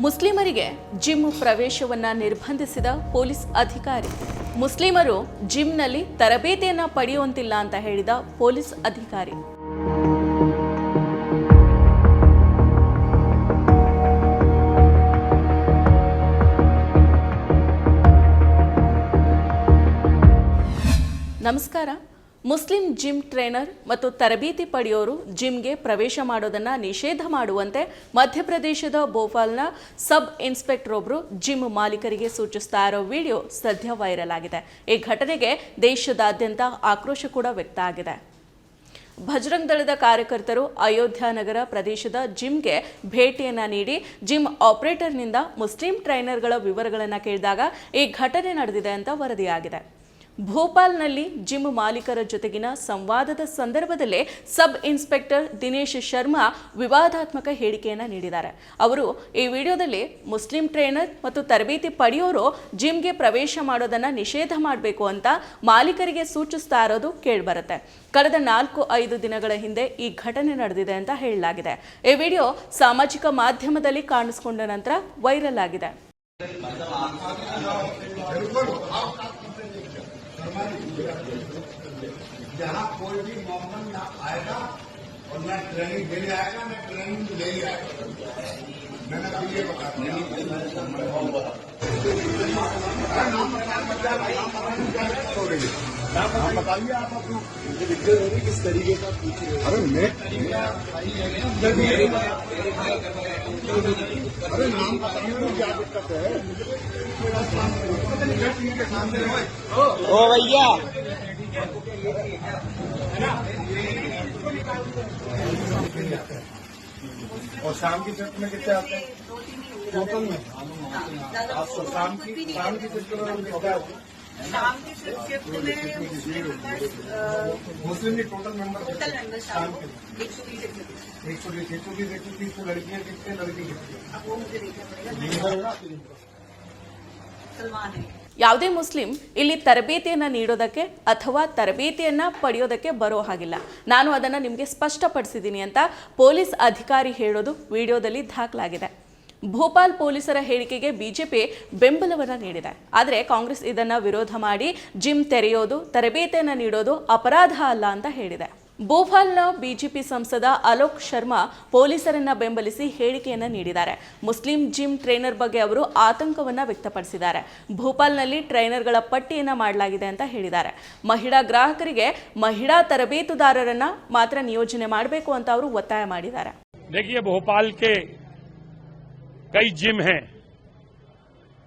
ಮುಸ್ಲಿಮರಿಗೆ ಜಿಮ್ ಪ್ರವೇಶವನ್ನ ನಿರ್ಬಂಧಿಸಿದ ಪೊಲೀಸ್ ಅಧಿಕಾರಿ. ಮುಸ್ಲಿಮರು ಜಿಮ್ನಲ್ಲಿ ತರಬೇತಿಯನ್ನ ಪಡೆಯುವಂತಿಲ್ಲ ಅಂತ ಹೇಳಿದ ಪೊಲೀಸ್ ಅಧಿಕಾರಿ. ನಮಸ್ಕಾರ. ಮುಸ್ಲಿಂ ಜಿಮ್ ಟ್ರೈನರ್ ಮತ್ತು ತರಬೇತಿ ಪಡೆಯೋರು ಜಿಮ್ಗೆ ಪ್ರವೇಶ ಮಾಡೋದನ್ನು ನಿಷೇಧ ಮಾಡುವಂತೆ ಮಧ್ಯಪ್ರದೇಶದ ಭೋಪಾಲ್ನ ಸಬ್ ಇನ್ಸ್ಪೆಕ್ಟರ್ ಒಬ್ಬರು ಜಿಮ್ ಮಾಲೀಕರಿಗೆ ಸೂಚಿಸ್ತಾ ಇರೋ ವಿಡಿಯೋ ಸದ್ಯ ವೈರಲ್ ಆಗಿದೆ. ಈ ಘಟನೆಗೆ ದೇಶದಾದ್ಯಂತ ಆಕ್ರೋಶ ಕೂಡ ವ್ಯಕ್ತ ಆಗಿದೆ. ಭಜರಂಗ್ ದಳದ ಕಾರ್ಯಕರ್ತರು ಅಯೋಧ್ಯ ನಗರ ಪ್ರದೇಶದ ಜಿಮ್ಗೆ ಭೇಟಿಯನ್ನ ನೀಡಿ ಜಿಮ್ ಆಪರೇಟರ್ನಿಂದ ಮುಸ್ಲಿಂ ಟ್ರೈನರ್ಗಳ ವಿವರಗಳನ್ನು ಕೇಳಿದಾಗ ಈ ಘಟನೆ ನಡೆದಿದೆ ಅಂತ ವರದಿಯಾಗಿದೆ. ಭೋಪಾಲ್ನಲ್ಲಿ ಜಿಮ್ ಮಾಲೀಕರ ಜೊತೆಗಿನ ಸಂವಾದದ ಸಂದರ್ಭದಲ್ಲೇ ಸಬ್ ಇನ್ಸ್ಪೆಕ್ಟರ್ ದಿನೇಶ್ ಶರ್ಮಾ ವಿವಾದಾತ್ಮಕ ಹೇಳಿಕೆಯನ್ನು ನೀಡಿದ್ದಾರೆ. ಅವರು ಈ ವಿಡಿಯೋದಲ್ಲಿ ಮುಸ್ಲಿಂ ಟ್ರೈನರ್ ಮತ್ತು ತರಬೇತಿ ಪಡೆಯೋರು ಜಿಮ್ಗೆ ಪ್ರವೇಶ ಮಾಡೋದನ್ನು ನಿಷೇಧ ಮಾಡಬೇಕು ಅಂತ ಮಾಲೀಕರಿಗೆ ಸೂಚಿಸ್ತಾ ಇರೋದು ಕೇಳಿಬರುತ್ತೆ. ಕಳೆದ ನಾಲ್ಕು ಐದು ದಿನಗಳ ಹಿಂದೆ ಈ ಘಟನೆ ನಡೆದಿದೆ ಅಂತ ಹೇಳಲಾಗಿದೆ. ಈ ವಿಡಿಯೋ ಸಾಮಾಜಿಕ ಮಾಧ್ಯಮದಲ್ಲಿ ಕಾಣಿಸಿಕೊಂಡ ನಂತರ ವೈರಲ್ ಆಗಿದೆ. جہاں کوئی بھی محمد نہ آئے گا اور نہ ٹریننگ دینے آئے گا، نہ ٹریننگ لے ہی آئے گا۔ میں نے یہ بتا دیا۔ بتائیے آپ اپنا کس طریقے کا ارے میں ارے نام بتائیے کیا دقت ہے اور شام کی شفٹ میں کتنے آتے ہیں؟ ٹوٹل میں؟ آپ کو شام کی شام کی شفٹ میں ہوتا ہے؟ مسلم کے ٹوٹل ممبر شام کے ایک سو بیس ایک سو بیس۔ ایک سو بیس لڑکیاں کتنے لڑکی کتنے سلمان ہے۔ ಯಾವುದೇ ಮುಸ್ಲಿಂ ಇಲ್ಲಿ ತರಬೇತಿಯನ್ನು ನೀಡೋದಕ್ಕೆ ಅಥವಾ ತರಬೇತಿಯನ್ನು ಪಡೆಯೋದಕ್ಕೆ ಬರೋ ಹಾಗಿಲ್ಲ. ನಾನು ಅದನ್ನು ನಿಮಗೆ ಸ್ಪಷ್ಟಪಡಿಸಿದ್ದೀನಿ ಅಂತ ಪೊಲೀಸ್ ಅಧಿಕಾರಿ ಹೇಳೋದು ವಿಡಿಯೋದಲ್ಲಿ ದಾಖಲಾಗಿದೆ. ಭೋಪಾಲ್ ಪೊಲೀಸರ ಹೇಳಿಕೆಗೆ ಬಿಜೆಪಿ ಬೆಂಬಲವನ್ನು ನೀಡಿದೆ. ಆದರೆ ಕಾಂಗ್ರೆಸ್ ಇದನ್ನು ವಿರೋಧ ಮಾಡಿ ಜಿಮ್ ತೆರೆಯೋದು, ತರಬೇತಿಯನ್ನು ನೀಡೋದು ಅಪರಾಧ ಅಲ್ಲ ಅಂತ ಹೇಳಿದೆ. ಭೋಪಾಲ್ನ ಬಿಜೆಪಿ ಸಂಸದ ಅಲೋಕ್ ಶರ್ಮಾ ಪೊಲೀಸರನ್ನ ಬೆಂಬಲಿಸಿ ಹೇಳಿಕೆಯನ್ನ ನೀಡಿದ್ದಾರೆ ಮುಸ್ಲಿಂ ಜಿಮ್ ಟ್ರೈನರ್ ಬಗ್ಗೆ ಅವರು ಆತಂಕವನ್ನ ವ್ಯಕ್ತಪಡಿಸಿದ್ದಾರೆ ಭೋಪಾಲ್ನಲ್ಲಿ ಟ್ರೈನರ್ಗಳ ಪಟ್ಟಿಯನ್ನ ಮಾಡಲಾಗಿದೆ ಅಂತ ಹೇಳಿದ್ದಾರೆ ಮಹಿಳಾ ಗ್ರಾಹಕರಿಗೆ ಮಹಿಳಾ ತರಬೇತುದಾರರನ್ನ ಮಾತ್ರ ನಿಯೋಜನೆ ಮಾಡಬೇಕು ಅಂತ ಅವರು ಒತ್ತಾಯ ಮಾಡಿದ್ದಾರೆ देखिए भोपाल के कई जिम हैं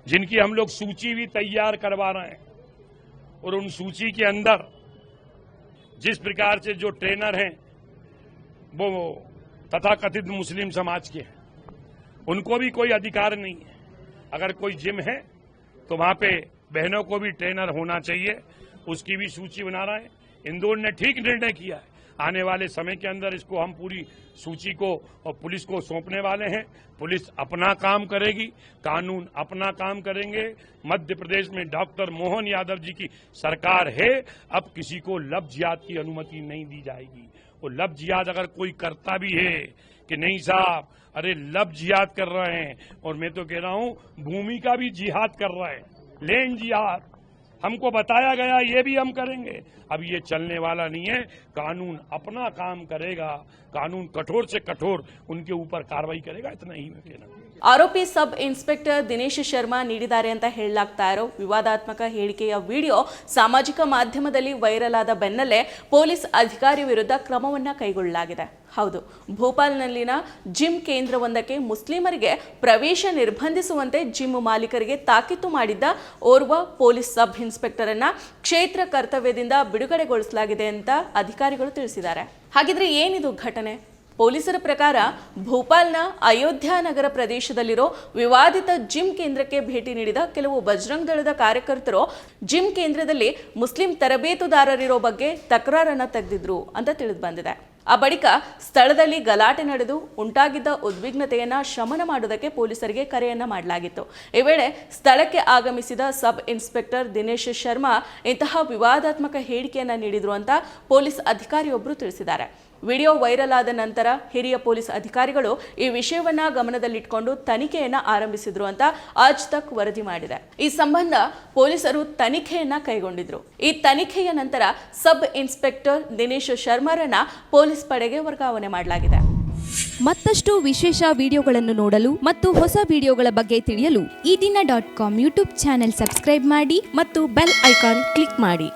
जिनकी हम लोग सूची भी तैयार करवा रहे हैं और उन सूची के अंदर جس پرکار سے جو ٹرینر ہیں، وہ تتھا کتھ مسلم سماج کے ہیں۔ ان کو بھی کوئی ادھیکار نہیں ہے۔ اگر کوئی جم ہے، تو وہاں پہ بہنوں کو بھی ٹرینر ہونا چاہیے۔ اس کی بھی سوچی بنا رہا ہے۔ اندور نے ٹھیک نرنے کیا ہے۔ آنے والے سمے کے اندر اس کو ہم پوری سوچی کو اور پولیس کو سونپنے والے ہیں۔ پولیس اپنا کام کرے گی، قانون اپنا کام کریں گے۔ مدھیہ پردیش میں ڈاکٹر موہن یادو جی کی سرکار ہے۔ اب کسی کو لفظیات کی انمتی نہیں دی جائے گی۔ وہ لفظیات اگر کوئی کرتا بھی ہے کہ نہیں صاحب، ارے لفظیات کر رہے ہیں۔ اور میں تو کہہ رہا ہوں، بھومی کا بھی جہاد کر رہے ہیں لین جہاد۔ ہم کو بتایا گیا یہ بھی ہم کریں گے۔ اب یہ چلنے والا نہیں ہے۔ قانون اپنا کام کرے گا۔ قانون کٹھور سے کٹھور ان کے اوپر کاروائی کرے گا۔ اتنا ہی میں کہنا ಆರೋಪಿ ಸಬ್ ಇನ್ಸ್ಪೆಕ್ಟರ್ ದಿನೇಶ್ ಶರ್ಮಾ ನೀಡಿದ್ದಾರೆ ಅಂತ ಹೇಳಲಾಗ್ತಾ ಇರೋ ವಿವಾದಾತ್ಮಕ ಹೇಳಿಕೆಯ ವಿಡಿಯೋ ಸಾಮಾಜಿಕ ಮಾಧ್ಯಮದಲ್ಲಿ ವೈರಲ್ ಆದ ಬೆನ್ನಲ್ಲೇ ಪೊಲೀಸ್ ಅಧಿಕಾರಿ ವಿರುದ್ಧ ಕ್ರಮವನ್ನ ಕೈಗೊಳ್ಳಲಾಗಿದೆ. ಹೌದು, ಭೋಪಾಲ್ನಲ್ಲಿನ ಜಿಮ್ ಕೇಂದ್ರವೊಂದಕ್ಕೆ ಮುಸ್ಲಿಮರಿಗೆ ಪ್ರವೇಶ ನಿರ್ಬಂಧಿಸುವಂತೆ ಜಿಮ್ ಮಾಲೀಕರಿಗೆ ತಾಕೀತು ಮಾಡಿದ್ದ ಓರ್ವ ಪೊಲೀಸ್ ಸಬ್ ಇನ್ಸ್ಪೆಕ್ಟರ್ ಅನ್ನ ಕ್ಷೇತ್ರ ಕರ್ತವ್ಯದಿಂದ ಬಿಡುಗಡೆಗೊಳಿಸಲಾಗಿದೆ ಅಂತ ಅಧಿಕಾರಿಗಳು ತಿಳಿಸಿದ್ದಾರೆ. ಹಾಗಿದ್ರೆ ಏನಿದು ಘಟನೆ? ಪೊಲೀಸರ ಪ್ರಕಾರ ಭೋಪಾಲ್ನ ಅಯೋಧ್ಯಾ ನಗರ ಪ್ರದೇಶದಲ್ಲಿರೋ ವಿವಾದಿತ ಜಿಮ್ ಕೇಂದ್ರಕ್ಕೆ ಭೇಟಿ ನೀಡಿದ ಕೆಲವು ಬಜರಂಗ್ ದಳದ ಕಾರ್ಯಕರ್ತರು ಜಿಮ್ ಕೇಂದ್ರದಲ್ಲಿ ಮುಸ್ಲಿಂ ತರಬೇತುದಾರರಿರೋ ಬಗ್ಗೆ ತಕರಾರನ್ನ ತೆಗೆದಿದ್ರು ಅಂತ ತಿಳಿದು ಬಂದಿದೆ. ಆ ಬಳಿಕ ಸ್ಥಳದಲ್ಲಿ ಗಲಾಟೆ ನಡೆದು ಉಂಟಾಗಿದ್ದ ಉದ್ವಿಗ್ನತೆಯನ್ನು ಶಮನ ಮಾಡುವುದಕ್ಕೆ ಪೊಲೀಸರಿಗೆ ಕರೆಯನ್ನ ಮಾಡಲಾಗಿತ್ತು. ಈ ವೇಳೆ ಸ್ಥಳಕ್ಕೆ ಆಗಮಿಸಿದ ಸಬ್ ಇನ್ಸ್ಪೆಕ್ಟರ್ ದಿನೇಶ್ ಶರ್ಮಾ ಇಂತಹ ವಿವಾದಾತ್ಮಕ ಹೇಳಿಕೆಯನ್ನ ನೀಡಿದ್ರು ಅಂತ ಪೊಲೀಸ್ ಅಧಿಕಾರಿಯೊಬ್ಬರು ತಿಳಿಸಿದ್ದಾರೆ. ವಿಡಿಯೋ ವೈರಲ್ ಆದ ನಂತರ ಹಿರಿಯ ಪೊಲೀಸ್ ಅಧಿಕಾರಿಗಳು ಈ ವಿಷಯವನ್ನ ಗಮನದಲ್ಲಿಟ್ಕೊಂಡು ತನಿಖೆಯನ್ನ ಆರಂಭಿಸಿದ್ರು ಅಂತ ಆಜ್ ತಕ್ ವರದಿ ಮಾಡಿದೆ. ಈ ಸಂಬಂಧ ಪೊಲೀಸರು ತನಿಖೆಯನ್ನ ಕೈಗೊಂಡಿದ್ರು. ಈ ತನಿಖೆಯ ನಂತರ ಸಬ್ ಇನ್ಸ್ಪೆಕ್ಟರ್ ದಿನೇಶ್ ಶರ್ಮರನ್ನ ಪೊಲೀಸ್ ಪಡೆಗೆ ವರ್ಗಾವಣೆ ಮಾಡಲಾಗಿದೆ. ಮತ್ತಷ್ಟು ವಿಶೇಷ ವಿಡಿಯೋಗಳನ್ನು ನೋಡಲು ಮತ್ತು ಹೊಸ ವಿಡಿಯೋಗಳ ಬಗ್ಗೆ ತಿಳಿಯಲು ಈ ದಿನ dot com YouTube channel subscribe ಮಾಡಿ ಮತ್ತು ಬೆಲ್ ಐಕಾನ್ ಕ್ಲಿಕ್ ಮಾಡಿ.